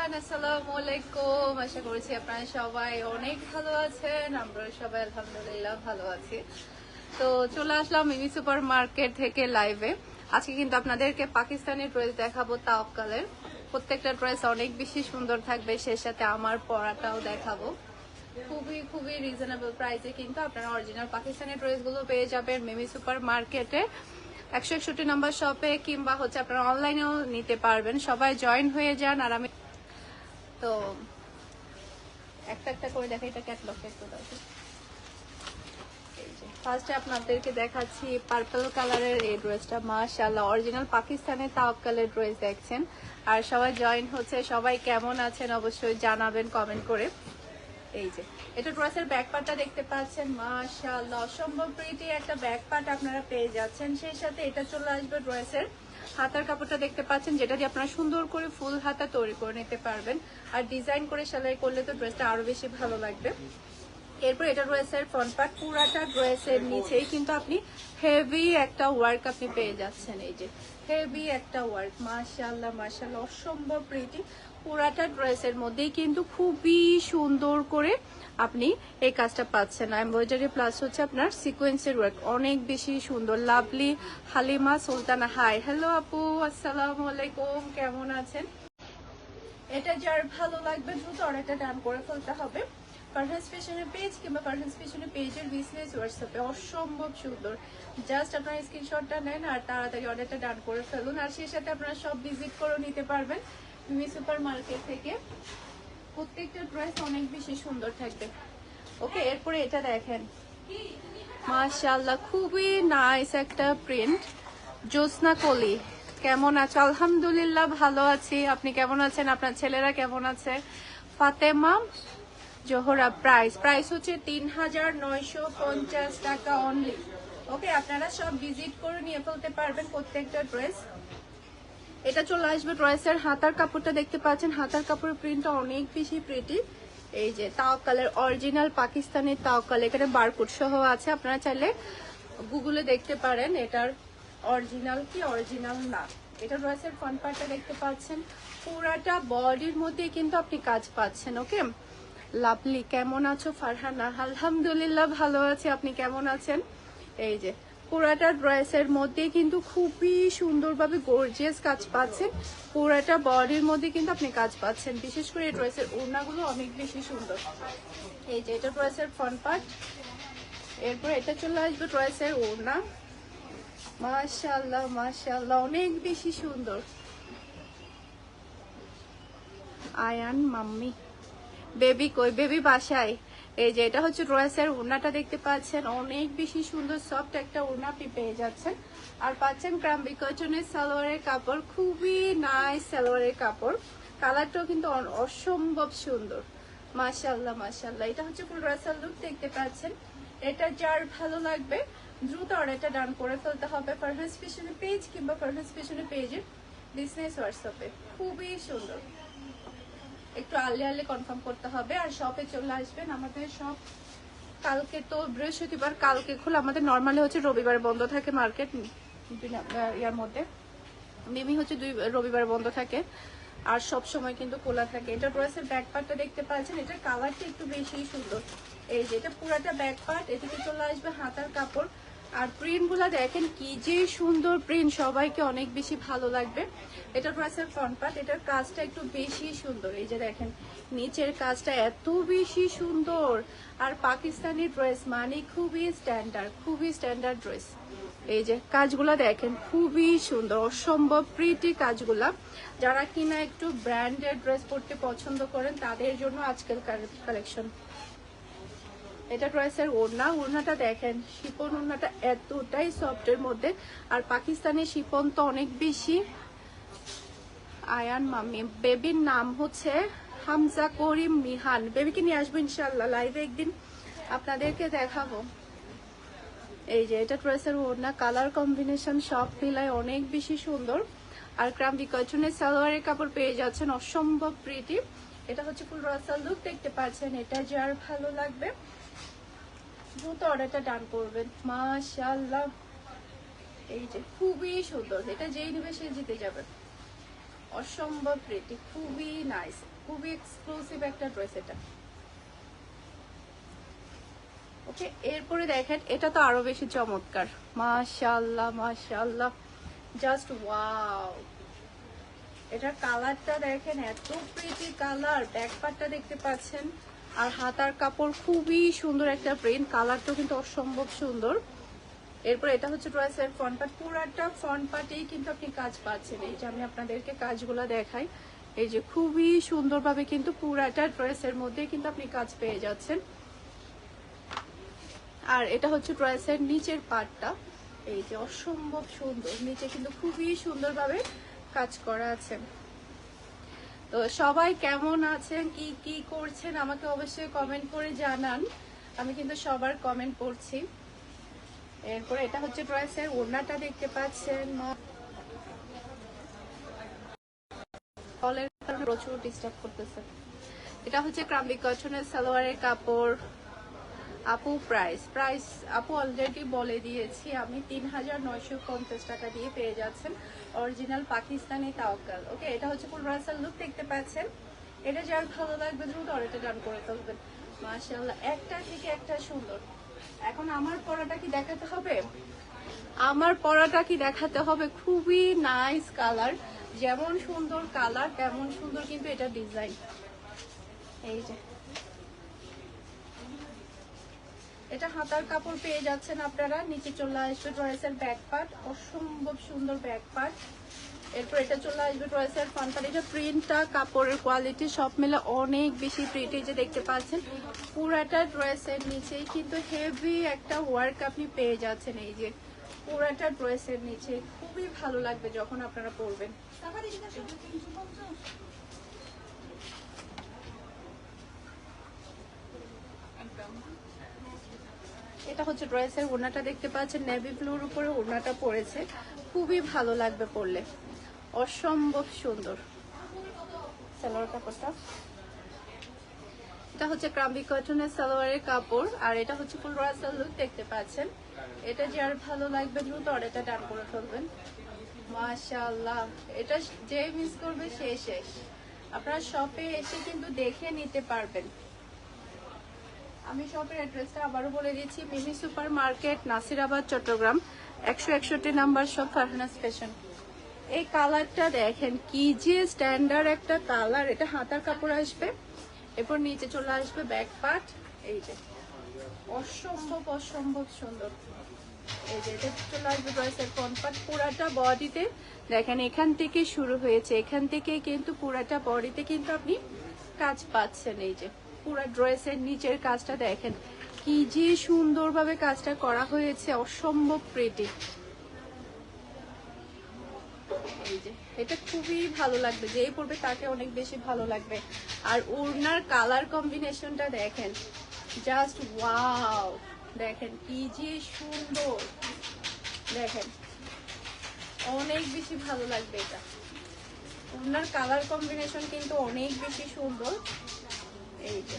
Everyone, আসসালামু আলাইকুম। আশা করছি আপনারা সবাই অনেক ভালো আছেন, আমরা সবাই আলহামদুলিল্লাহ ভালো আছি। তো চলে আসলাম মিমি সুপার মার্কেট থেকে লাইভে আজকে কিন্তু আপনাদেরকে পাকিস্তানি ড্রেস দেখাবো তাওকালের। প্রত্যেকটা ড্রেস অনেক বেশি সুন্দর থাকবে, সে সাথে আমার পরাটাও দেখাবো। খুবই খুবই রিজনেবল প্রাইসে কিন্তু আপনারা অরিজিনাল পাকিস্তানি ড্রেসগুলো পেয়ে যাবেন মিমি সুপার মার্কেটে একশো একষট্টি নাম্বার শপে কিংবা হচ্ছে আপনারা অনলাইনেও নিতে পারবেন। সবাই জয়েন হয়ে যান। আর আমি তো একটা একটা করে দেখা এটা ক্যাটলগ একটু ফার্স্টে আপনাদেরকে দেখাচ্ছি পার্পল কালারের এই ড্রেসটা মাশাআল্লাহ অরিজিনাল পাকিস্তানের তাওয়াক্কালের ড্রেস দেখছেন। আর সবাই জয়েন হচ্ছে, সবাই কেমন আছেন অবশ্যই জানাবেন কমেন্ট করে। এই যে, এটা ড্রেসের ব্যাক পার্টটা দেখতে পাচ্ছেন, মাশাআল্লাহ, অসম্ভব প্রিটি একটা ব্যাক পার্ট আপনারা পেয়ে যাচ্ছেন। সেই সাথে এটা চলে আসবে ড্রেসের হাতার কাপড়টা দেখতে পাচ্ছেন, যেটা দিয়ে আপনারা সুন্দর করে ফুল হাতা তৈরি করে নিতে পারবেন। আর ডিজাইন করে সেলাই করলে তো ড্রেসটা আরও বেশি ভালো লাগবে। এরপর এটা ড্রেসের ফ্রন্ট পার্ট পুরাটা ড্রেসের নিচেই কিন্তু আপনি হেভি একটা ওয়ার্ক আপনি পেয়ে যাচ্ছেন, এই যে। হেভি একটা ওয়ার্ক, মাশাআল্লাহ মাশাআল্লাহ, অসম্ভব প্রিটি পুরাটা ড্রেসের মধ্যেই কিন্তু খুবই সুন্দর করে আপনি এই কাজটা পাচ্ছেন। এমব্রয়ডারি প্লাস হচ্ছে আপনার সিকোয়েন্সের ওয়ার্ক অনেক বেশি সুন্দর lovely Halima Sultana. Hi hello আপু, আসসালামু আলাইকুম, কেমন আছেন? এটা যার ভালো লাগবে দ্রুত অর্ডারটা ডান করে ফেলতে হবে। ফ্যাশনের পেজ কিংবা ফ্যাশনের পেজের বিজনেস হোয়াটসঅ্যাপে অসম্ভব সুন্দর। জাস্ট আপনারা স্ক্রিনশটটা নেন আর তাড়াতাড়ি অর্ডারটা ডান করে ফেলুন। আর সেই সাথে আপনারা সব ভিজিট করে নিতে পারবেন মিমি সুপার মার্কেট থেকে। প্রত্যেকটা ড্রেস অনেক বেশি সুন্দর থাকবে। ওকে এরপরে এটা দেখেন। মাশাআল্লাহ, খুবই নাইস একটা প্রিন্ট জ্যোৎস্না কলি, কেমন আছো? আলহামদুলিল্লাহ ভালো আছি। আপনি কেমন আছেন? আপনার ছেলেরা কেমন আছে? ফাতেমা জোহরা প্রাইস। প্রাইস হচ্ছে তিন হাজার নয়শো পঞ্চাশ টাকা অনলি ওকে আপনারা সব ভিজিট করে নিয়ে ফেলতে পারবেন প্রত্যেকটা ড্রেস এটা চলে আসবে ড্রেসের হাতার কাপড়টা দেখতে পাচ্ছেন। হাতার কাপড়ের প্রিন্টটা অনেক বেশি প্রিটি এই যে তাও কালার অরিজিনাল পাকিস্তানের তাও কালার এখানে বারকোড সহ আছে। আপনারা চাইলে গুগলে দেখতে পারেন এটার অরিজিনাল কি অরিজিনাল না। এটা ড্রেসের ফ্রন্ট পার্টটা দেখতে পাচ্ছেন। পুরাটা বডির মধ্যে কিন্তু আপনি কাজ পাচ্ছেন ওকে লাভলি কেমন আছো, ফারহানা? আলহামদুলিল্লাহ ভালো আছি। আপনি কেমন আছেন? এই যে, পুরাটা ড্রেসের মধ্যে কিন্তু খুবই সুন্দরভাবে গর্জিয়াস কাজ পাচ্ছেন। পুরাটা বডির মধ্যে কিন্তু আপনি কাজ পাচ্ছেন। বিশেষ করে এই ড্রেসের ওড়নাগুলো অনেক বেশি সুন্দর। এই যে, এটা ড্রেসের ফ্রন্ট পার্ট এরপর এটা চলে আসবে ড্রেসের ওড়না। মাশাআল্লাহ মাশাআল্লাহ, অনেক বেশি সুন্দর। আয়ান, মাম্মি। বেবি কই? বেবি বাসায়। এই যে, এটা হচ্ছে ড্রেসের ওড়নাটা দেখতে পাচ্ছেন। অনেক বেশি সুন্দর, সফট একটা ওড়না আপনি পেয়ে যাচ্ছেন। আর পাচ্ছেন ক্রাম্বি কটনের সালোয়ারের কাপড়, খুবই নাইস সালোয়ারের কাপড়। কালারটাও কিন্তু অসম্ভব সুন্দর। মাশাল্লাহ মাশাল্লাহ এটা হচ্ছে পুরো ড্রেসের লুক দেখতে পাচ্ছেন। এটা যার ভালো লাগবে, দ্রুত অর্ডারটা ডান করে ফেলতে হবে ফারহান্স ফ্যাশনের পেজ কিংবা ফারহান্স ফ্যাশনের পেজের বিজনেস হোয়াটসঅ্যাপে খুবই সুন্দর। একটু আলে আলে কনফার্ম করতে হবে। আর শপে চলে আসবেন। আমাদের শপ কালকে তো বৃহস্পতিবার, কালকে খোলা আমাদের নর্মালি হচ্ছে রবিবার বন্ধ থাকে মার্কেট ইয়ার মধ্যে। মিমি হচ্ছে দুই রবিবার বন্ধ থাকে। আর সব সময় কিন্তু খোলা থাকে। এটা ড্রেসের ব্যাক পার্টটা দেখতে পাচ্ছেন। এটার কালারটা একটু বেশি সুন্দর। এই যে এটা পুরাটা ব্যাক পার্ট এদিকে চলে আসবে হাতার কাপড়। আর প্রিন্টগুলা দেখেন কি যে সুন্দর প্রিন্ট সবাইকে অনেক বেশি ভালো লাগবে। এটা ড্রেসের ফ্রন্ট পার্ট এটার কাজটা একটু বেশি সুন্দর। এই যে দেখেন, নিচের কাজটা এত বেশি সুন্দর। আর পাকিস্তানি ড্রেস মানে খুবই স্ট্যান্ডার্ড খুবই স্ট্যান্ডার্ড ড্রেস এই যে কাজগুলা দেখেন, খুবই সুন্দর, অসম্ভব প্রিটি কাজগুলা। যারা কিনা একটু ব্র্যান্ডেড ড্রেস পরতে পছন্দ করেন, তাদের জন্য আজকের কালেকশন। এটা ড্রেসের ওড়না। ওড়নাটা দেখেন শিপন ওড়নাটা এতটাই সফটের মধ্যে। আর পাকিস্তানি শিপন তো অনেক বেশি। আয়ান মামি বেবির নাম হচ্ছে হামজা করিম মিহান। বেবিকে নিয়ে আসব ইনশাল্লাহ লাইভে একদিন আপনাদেরকে দেখাবো। এই যে, এটা ড্রেসের ওড়না। কালার কম্বিনেশন সব মিলায় অনেক বেশি সুন্দর। আর ক্রাম বিকচনের সালোয়ারের কাপড় পেয়ে যাচ্ছেন, অসম্ভব প্রিটি এটা হচ্ছে ফুল রাসাল লুক দেখতে পাচ্ছেন। এটা যার ভালো লাগবে। দ্রুত অর্ডারটা ডান করবেন। মাশাআল্লাহ। এই যে খুবই সুন্দর। এটা যেই নেবে সে জিতে যাবে। অসম্ভব প্রিটি খুবই নাইস খুবই এক্সক্লুসিভ একটা ড্রেস এটা। ওকে এরপরে দেখেন, এটা তো আরও বেশি চমৎকার। মাশাআল্লাহ মাশাআল্লাহ। জাস্ট ওয়াও এটার কালারটা দেখেন, এত প্রিটি কালার ব্যাক দেখতে পাচ্ছেন। আর হাতার কাপড় খুবই সুন্দর একটা প্রিন্ট কালারটাও কিন্তু অসম্ভব সুন্দর। এরপর এটা হচ্ছে ড্রেসের ফ্রন্ট পার্ট পুরাটা ফ্রন্ট পার্টেই কিন্তু আপনি কাজ পাচ্ছেন। এই যে আমি আপনাদেরকে কাজগুলো দেখাই, এই যে খুবই সুন্দরভাবে কিন্তু পুরাটা ড্রেসের মধ্যে কিন্তু আপনি কাজ পেয়ে যাচ্ছেন। আর এটা হচ্ছে ড্রেসের নিচের পার্টটা এই যে অসম্ভব সুন্দর, নিচে কিন্তু খুবই সুন্দরভাবে কাজ করা আছে। তো সবাই কেমন আছেন? কি কি করছেন? আমাকে অবশ্যই কমেন্ট করে জানান। আমি কিন্তু সবার কমেন্ট করছি এরপরে এটা হচ্ছে ড্রেসের ওড়নাটা দেখতে পাচ্ছেন। প্রচুর ডিস্টার্ব করতেছে। এটা হচ্ছে ক্রাম্বিক কটনের সালোয়ারের কাপড়। আপু প্রাইস প্রাইস আপু অলরেডি বলে দিয়েছি, আমি তিন হাজার নয়শো পঞ্চাশ টাকা দিয়ে পেয়ে যাচ্ছেন। অরিজিনাল পাকিস্তানি তাওকাল ওকে এটা হচ্ছে ফুল রাসাল লুক দেখতে পাচ্ছেন। এটা যার ভালো লাগবে, দ্রুত অর্ডারটা ডান করে তুলবেন মাশাআল্লাহ, একটা থেকে একটা সুন্দর। এখন আমার পরাটা কি দেখাতে হবে? আমার পরাটা কি দেখাতে হবে? খুবই নাইস কালার যেমন সুন্দর কালার তেমন সুন্দর কিন্তু এটা ডিজাইন এই যে। এটা হাতার কাপড় পেয়ে যাচ্ছেন আপনারা। নিচে চলে আসবে ড্রেসের ব্যাক পার্ট অসম্ভব সুন্দর ব্যাক পার্ট এরপর এটা চলে আসবে ড্রেসের ফ্রন্ট পার্ট এটা প্রিন্টটা কাপড়ের কোয়ালিটি সব মিলে অনেক বেশি প্রিন্ট যে দেখতে পাচ্ছেন। পুরাটা ড্রেসের নিচেই, কিন্তু হেভি একটা ওয়ার্ক আপনি পেয়ে যাচ্ছেন এই যে পুরাটা ড্রেসের নিচে। খুবই ভালো লাগবে যখন আপনারা পরবেন। এটা হচ্ছে ড্রেসের ওড়নাটা দেখতে পাচ্ছেন নেভি ব্লুর উপরে ওড়নাটা পড়েছে। খুবই ভালো লাগবে পরলে অসম্ভব সুন্দর। সালোয়ার কাপড়টা। এটা হচ্ছে ক্রাম্বি কটনের সালোয়ারের কাপড়, আর এটা হচ্ছে ফুল রাসাল লুক দেখতে পাচ্ছেন। এটা যার ভালো লাগবে দ্রুত অর্ডারটা ডান করে ফেলবেন। মাশাআল্লাহ। এটা যে মিস করবে সে শেষ। আপনারা শপে এসে কিন্তু দেখে নিতে পারবেন। আমি শপের অ্যাড্রেসটা আবারও বলে দিচ্ছি, mini super market Nasirabad, Chattogram, একশো একষট্টি নাম্বার শপ ফারহানাস ফ্যাশন এই কালারটা দেখেন, কি যে স্ট্যান্ডার্ড একটা কালার এটা হাতার কাপড় আসবে, এরপর নিচে চলে আসবে ব্যাক পার্ট এই যে, অসম্ভব অসম্ভব সুন্দর। এই যে, এটা চলে আসবে পুরাটা বডিতে দেখেন, এখান থেকে শুরু হয়েছে। এখান থেকে কিন্তু পুরাটা বডিতে কিন্তু আপনি কাজ পাচ্ছেন, এই যে। পুরো ড্রেসের নিচের কাজটা দেখেন। কি যে সুন্দরভাবে কাজটা করা হয়েছে, অসম্ভব প্রেটি এটা খুবই ভালো লাগবে যে পড়বে তাকে অনেক বেশি ভালো লাগবে। আর ওড়নার কালার কম্বিনেশনটা দেখেন জাস্ট ওয়াও দেখেন, কি যে সুন্দর। দেখেন, অনেক বেশি ভালো লাগবে এটা। ওড়নার কালার কম্বিনেশন কিন্তু অনেক বেশি সুন্দর। এই যে।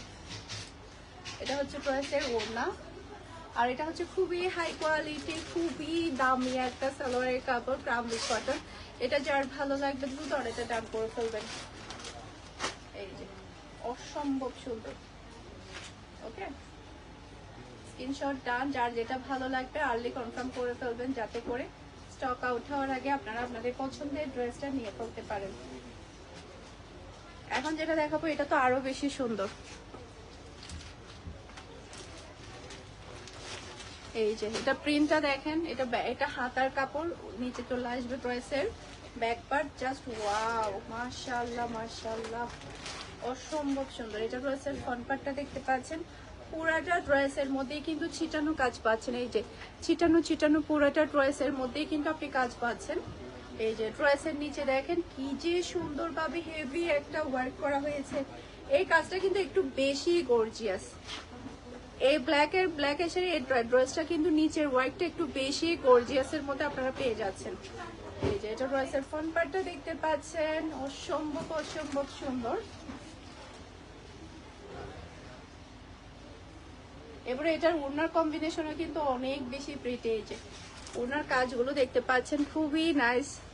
এটা হচ্ছে ড্রেসের ওড়না। আর এটা হচ্ছে খুবই হাই কোয়ালিটি খুবই দামি একটা সালোয়ারের কাপড় ক্রাম্বিক কটন এটা যার ভালো লাগবে দ্রুত এটা ডান করে ফেলবেন। এই যে, অসম্ভব সুন্দর। ওকে স্ক্রিনশট ডান যার যেটা ভালো লাগবে আর্লি কনফার্ম করে ফেলবেন, যাতে করে স্টক আউট হওয়ার আগে আপনারা আপনাদের পছন্দের ড্রেসটা নিয়ে ফেলতে পারেন। এখন যেটা দেখাবো, এটা তো আরও বেশি সুন্দর। এই যে, এটা প্রিন্টটা দেখেন, এটা এটা হাতার কাপড়, নিচে চলে আসবে ড্রেসের ব্যাক পার্ট জাস্ট ওয়াও মাশাআল্লাহ মাশাআল্লাহ। অসম্ভব সুন্দর। এটা ড্রেসের ফ্রন্ট পার্টটা দেখতে পাচ্ছেন। পুরাটা ড্রেসের মধ্যেই কিন্তু ছিটানো কাজ পাচ্ছেন। এই যে, ছিটানো ছিটানো পুরাটা ড্রেসের মধ্যেই কিন্তু আপনি কাজ পাচ্ছেন। এই যে ড্রেসের নিচে দেখেন কি যে সুন্দরভাবে হেভি একটা ওয়ার্ক করা হয়েছে। এই কাজটা কিন্তু একটু বেশি গর্জিয়াস এই ব্ল্যাক এর ব্ল্যাক এসে এই ড্রেসটা কিন্তু নিচের ওয়ার্কটা একটু বেশি গর্জিয়াস এর মধ্যে আপনারা পেয়ে যাচ্ছেন। এই যে এটা ড্রেসের ফ্রন্ট পার্টটা দেখতে পাচ্ছেন। অসম্ভব অসম্ভব সুন্দর। এবারে এটার ওনার কম্বিনেশনও কিন্তু অনেক বেশি প্রিটি এই যে। ওনার কাজগুলো দেখতে পাচ্ছেন, খুবই নাইস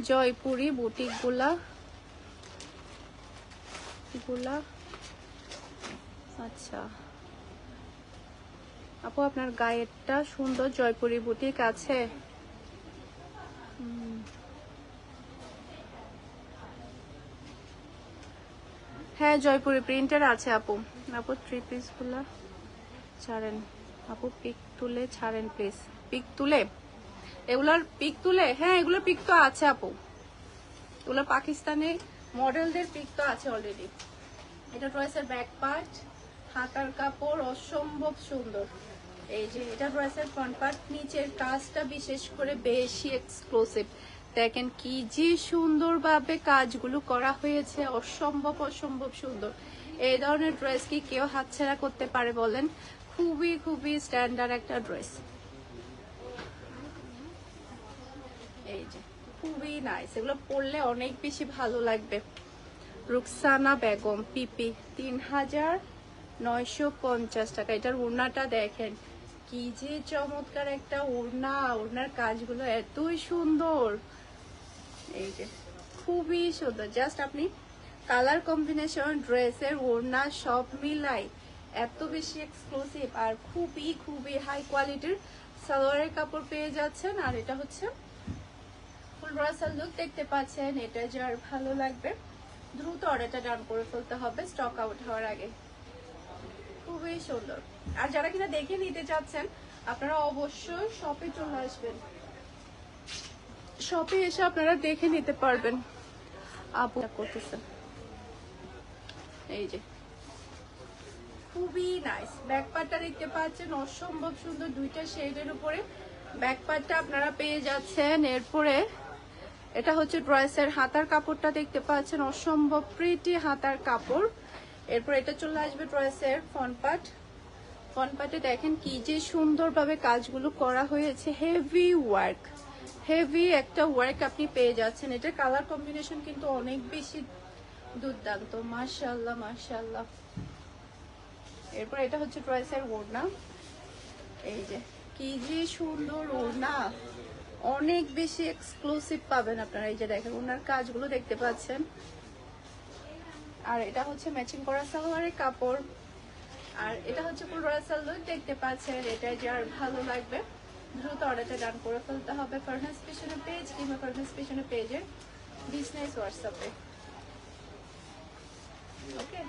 জয়পুরি বুটিকগুলা। আচ্ছা। আপু, আপনার গায়েরটা সুন্দর জয়পুরি বুটিক আছে? হ্যাঁ জয়পুরি প্রিন্টার আছে আপু। আপু থ্রি পিসগুলা ছাড়েন। আপু পিক তুলে ছাড়েন প্লিজ পিক তুলে? এগুলার পিক তুলে হ্যাঁ এগুলোর পিক তো আছে আপু। এগুলো পাকিস্তানি মডেলদের পিক তো আছে অলরেডি এটা ড্রেসের ব্যাক পার্ট হাতার কাপড় অসম্ভব সুন্দর। এই যে এটা ড্রেসের ফ্রন্ট পার্ট নিচের কাজটা বিশেষ করে বেশি এক্সক্লুসিভ দেখেন কি যে সুন্দরভাবে কাজগুলো করা হয়েছে, অসম্ভব অসম্ভব সুন্দর। এই ধরনের ড্রেস কি কেউ হাতছাড়া করতে পারে বলেন? খুবই খুবই স্ট্যান্ডার্ড একটা ড্রেস এই যে, খুবই নাইস এগুলো পরলে অনেক বেশি ভালো লাগবে। রুকসানা বেগম পিপি তিন হাজার নয়শো পঞ্চাশ টাকা। এটার ওড়নাটা দেখেন। কি যে চমৎকার একটা ওড়না, ওড়নার কাজগুলো এতই সুন্দর। এই যে, খুবই সুন্দর। জাস্ট আপনি কালার কম্বিনেশন ড্রেসের ওড়না সব মিলাই, এত বেশি এক্সক্লুসিভ আর খুবই খুবই হাই কোয়ালিটির সালোয়ারের কাপড় পেয়ে যাচ্ছেন। আর এটা হচ্ছে ফুল লুক দেখতে পাচ্ছেন, এটা যার ভালো লাগবে। দ্রুত অর্ডারটা ডান করে ফেলতে হবে স্টক আউট হওয়ার আগে। খুবই সুন্দর। আর যারা কিনা দেখে নিতে চাচ্ছেন, আপনারা অবশ্যই শপে চলে আসবেন। শপে এসে আপনারা দেখে নিতে পারবেন। আপু করতেছেন। এই যে। খুবই নাইস ব্যাক পার্টটা দেখতে পাচ্ছেন, অসম্ভব সুন্দর দুইটা শেডের উপরে। ব্যাক পার্টটা আপনারা পেয়ে যাচ্ছেন, এরপরে এটা হচ্ছে ড্রেসের হাতার কাপড়টা দেখতে পাচ্ছেন, অসম্ভব প্রিটি হাতার কাপড়। এরপর এটা চলে আসবে পার্ট ফ্রন্ট পার্টে দেখেন কি যে সুন্দরভাবে কাজগুলো করা হয়েছে হেভি ওয়ার্ক হেভি একটা ওয়ার্ক আপনি পেয়ে যাচ্ছেন। এটা কালার কম্বিনেশন কিন্তু অনেক বেশি দুর্দান্ত। মাশাল্লাহ মাশাল্লাহ এরপর এটা হচ্ছে ড্রেসের ওড়না। এই যে, কি যে সুন্দর ওড়না। অনেক বেশি এক্সক্লুসিভ পাবেন আপনারা। এই যে দেখেন ওনার কাজগুলো দেখতে পাচ্ছেন। আর এটা হচ্ছে ম্যাচিং করা সালোয়ারের কাপড়। আর এটা হচ্ছে রাসাল লুক দেখতে পাচ্ছেন এটা যার ভালো লাগবে। দ্রুত অর্ডারটা ডান করে ফেলতে হবে ফার্নেস পেশনের পেজ কিংবা ফার্নেস পেশনের পেজের বিজনেস হোয়াটসঅ্যাপে ওকে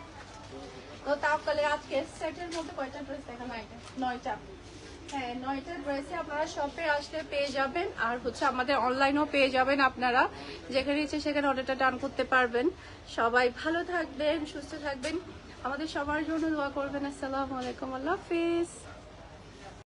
তো তাহলে আজকে সেটের মধ্যে কয়টা ড্রেস দেখানো এটা নয়টা। হ্যাঁ শপে আসলে পেয়ে যাবেন। আর হচ্ছে আমাদের পেয়ে যাবেন আপনারা। যেখানে সেখানে অর্ডারটা ডান করতে পারবেন। সবাই ভালো থাকবেন, সুস্থ থাকবেন। আমাদের সবার জন্য দোয়া করবেন। আসসালামু আল্লাহ হাফিজ।